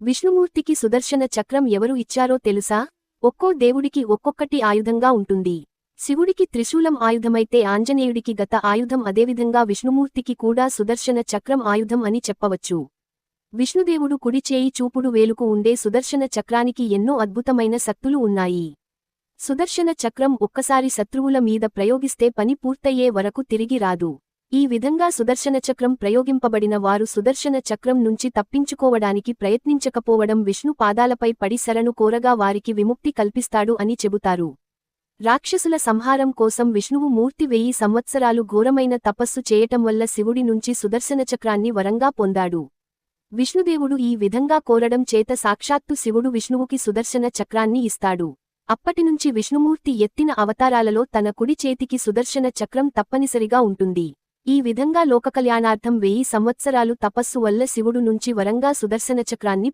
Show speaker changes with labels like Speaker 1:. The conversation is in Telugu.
Speaker 1: విష్ణుమూర్తికి సుదర్శన చక్రం ఎవరు ఇచ్చారో తెలుసా? ఒక్కో దేవుడికి ఒక్కొక్కటి ఆయుధంగా ఉంటుంది. శివుడికి త్రిశూలం ఆయుధమైతే ఆంజనేయుడికి గత ఆయుధం అదేవిధంగా విష్ణుమూర్తికి కూడా సుదర్శన చక్రం ఆయుధం అని చెప్పవచ్చు. విష్ణుదేవుడు కుడి చేయి చూపుడు వేలుకు ఉండే సుదర్శన చక్రానికి ఎన్నో అద్భుతమైన శక్తులు ఉన్నాయి. సుదర్శన చక్రం ఒక్కసారి శత్రువుల మీద ప్రయోగిస్తే పని పూర్తయ్యే వరకు తిరిగి రాదు. ఈ విధంగా సుదర్శన చక్రం ప్రయోగింపబడిన వారు సుదర్శన చక్రం నుంచి తప్పించుకోవడానికి ప్రయత్నించకపోవడం విష్ణు పాదాలపై పడి శరణు కోరగా వారికి విముక్తి కల్పిస్తాడు అని చెబుతారు. రాక్షసుల సంహారం కోసం విష్ణువు మూర్తి వెయ్యి సంవత్సరాలు ఘోరమైన తపస్సు చేయటం వల్ల శివుడి నుంచి సుదర్శన చక్రాన్ని వరంగా పొందాడు. విష్ణుదేవుడు ఈ విధంగా కోరడం చేత సాక్షాత్తు శివుడు విష్ణువుకి సుదర్శన చక్రాన్ని ఇస్తాడు. అప్పటినుంచి విష్ణుమూర్తి ఎత్తిన అవతారాలలో తన కుడి చేతికి సుదర్శన చక్రం తప్పనిసరిగా ఉంటుంది. ఈ విధంగా లోకకల్యాణార్థం వెయ్యి సంవత్సరాలు తపస్సు వల్ల శివుడు నుంచి వరంగా సుదర్శన చక్రాన్ని